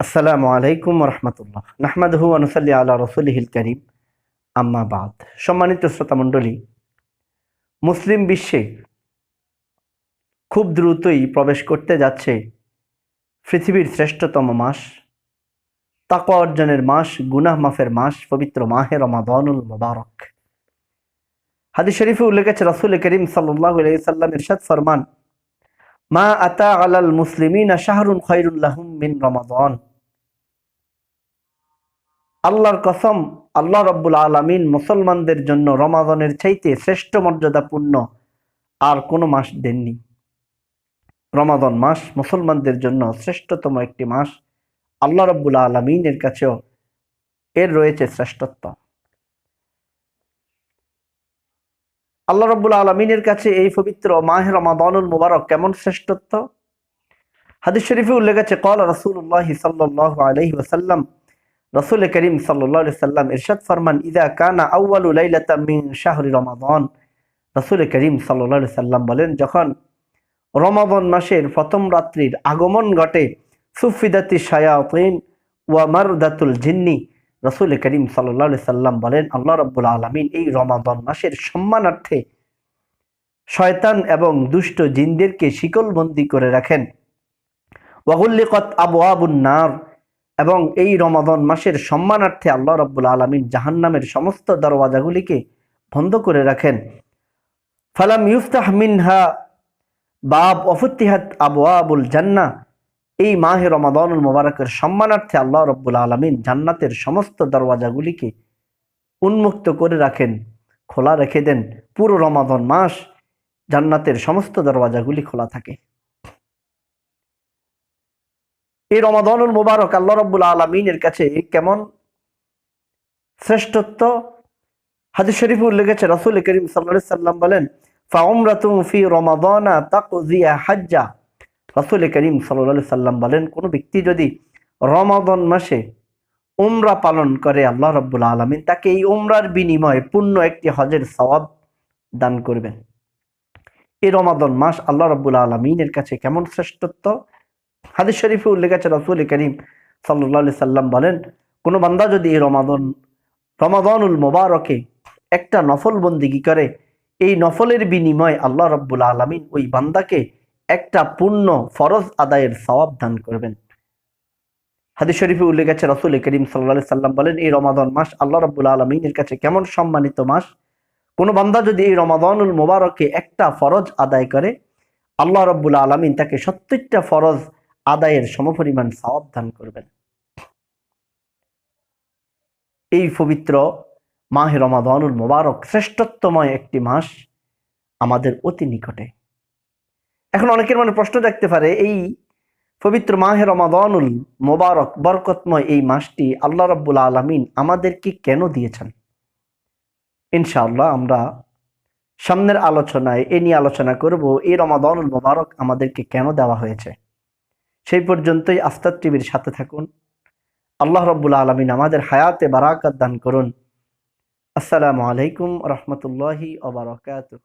আসসালামু আলাইকুম রহমতুল্লাহ নাহমাদহু আনুসাল্লি আলা রসুলহিল করিম। আম্মা বাদ। সম্মানিত শ্রোতামণ্ডলী মুসলিম বিশ্বে খুব দ্রুতই প্রবেশ করতে যাচ্ছে পৃথিবীর শ্রেষ্ঠতম মাস। তাকওয়া অর্জনের মাস, গুনাহ মাফের মাস, পবিত্র মাহে রমাদানুল মোবারক। হাদিস শরীফে উল্লেখ আছে, রসুল করিম সাল্লাহ সাল্লাম ইরশাদ ফরমান, মা আতা আলাল মুসলিমিন শাহরুন খৈরুল্লাহুম মিন রমাদান। আল্লাহর কসম, আল্লাহ রব্বুল আলমিন মুসলমানদের জন্য রমাদানের চাইতে শ্রেষ্ঠ মর্যাদাপূর্ণ আর কোনো মাস দেননি। রমাদন মাস মুসলমানদের জন্য শ্রেষ্ঠতম একটি মাস। আল্লাহ রব্বুল আলমিনের কাছেও এর রয়েছে শ্রেষ্ঠত্ব। আল্লাহ রব্বুল আলমিনের কাছে এই পবিত্র মাহে রমাদানুল মুবারক কেমন শ্রেষ্ঠত্ব? হাদিস শরীফে উল্লেখ আছে কল রসুল্লাহ সাল্লাহ আলহি ওসাল্লাম রসুল করিম সাল্লাহ সাল্লাম ইরশাদ ফরমান, ইদা কানা আউ্বালু লাইলাতা মিন শাহরি রমাদান। রসুল করিম সাল্লাহ সাল্লাম বলেন, যখন রমাদন মাসের প্রথম রাত্রির আগমন ঘটে, সুফিদাতি শায়াতিন ওয়া মারদাতুল জিন্নি। রসুল করিম সাল্লাহ সাল্লাম বলেন, আল্লাহ রব্বুল আলমিন এই রমাদন মাসের সম্মানার্থে শয়তান এবং দুষ্ট জিনদেরকে শিকলবন্দি করে রাখেন। ওয়াগুল্লিকত আবু আবুন নার। এবং এই রমাদন মাসের সম্মানার্থে আল্লাহ রব্বুল আলমিন জাহান্নামের সমস্ত দরওয়াজাগুলিকে বন্ধ করে রাখেন। ফালাম ইউফতাহ মিনহা বাব অফুত্তিহাত আবু আবুল জান্না। এই মাহে রমাদানুল মোবারকের সম্মানার্থে আল্লাহ রব্বুল আলমিন জান্নাতের সমস্ত দরওয়াজাগুলিকে উন্মুক্ত করে রাখেন, খোলা রেখে দেন। পুরো রমাদন মাস জান্নাতের সমস্ত দরওয়াজাগুলি খোলা থাকে। এই রমাদানুল মুবারক আল্লাহ রব্বুল আলমিনের কাছে কেমন শ্রেষ্ঠত্ব? হাদিস শরীফ উল্লেখ আছে রসুল করিম সাল্লা সাল্লাম বলেন ফাউমরাতুম ফি রমাদানা তাকজিয়া হাজ্জা। রসুল করিম সাল্লা সাল্লাম বলেন, কোনো ব্যক্তি যদি রমাদন মাসে উমরা পালন করে, আল্লাহ রব্বুল আলমিন তাকে এই উমরার বিনিময়ে পূর্ণ একটি হজের সওয়াব দান করবেন। এই রমাদন মাস আল্লাহ রব্বুল আলমিনের কাছে কেমন শ্রেষ্ঠত্ব? হাদিস শরীফে উল্লেখ আছে, রসুল করিম সাল্লি সাল্লাম বলেন, কোনো বান্দা যদি এই রমাদন, রমাদনুল মোবারকে একটা নফল বন্দিগি করে? এই নফলের বিনিময়ে আল্লাহ রব্বুল আলমিন ওই বান্দাকে একটা পূর্ণ ফরজ আদায়ের সওয়াব দান করবেন। হাদিস শরীফে উল্লেখ আছে, রসুল করিম সাল্লা সাল্লাম বলেন, এই রমাদন মাস আল্লাহ রব্বুল আলমিনের কাছে কেমন সম্মানিত মাস? কোনো বান্দা যদি এই রমাদনুল মোবারকে একটা ফরজ আদায় করে, আল্লাহ রব্বুল আলমিন তাকে সত্তরটা ফরজ আদায়ের সমপরিমাণ সওয়াব দান করবেন। এই পবিত্র মাহে রমাদানুল মোবারক শ্রেষ্ঠত্বময় একটি মাস আমাদের অতি নিকটে। এখন অনেকের মনে প্রশ্ন দেখতে পারে, এই পবিত্র মাহে রমাদানুল মোবারক বরকতময় এই মাসটি আল্লাহ রব্বুল আলমিন আমাদেরকে কেন দিয়েছেন? ইনশাআল্লাহ আমরা সামনের আলোচনায় এ নিয়ে আলোচনা করব, এই রমাদানুল মোবারক আমাদেরকে কেন দেওয়া হয়েছে? সেই পর্যন্তই আফতার টিভির সাথে থাকুন। আল্লাহ রব্বুল আলমিন আমাদের হায়াতে বারাকাত দান করুন। আসসালামু আলাইকুম রহমতুল্লাহি ওবরাকাতুহ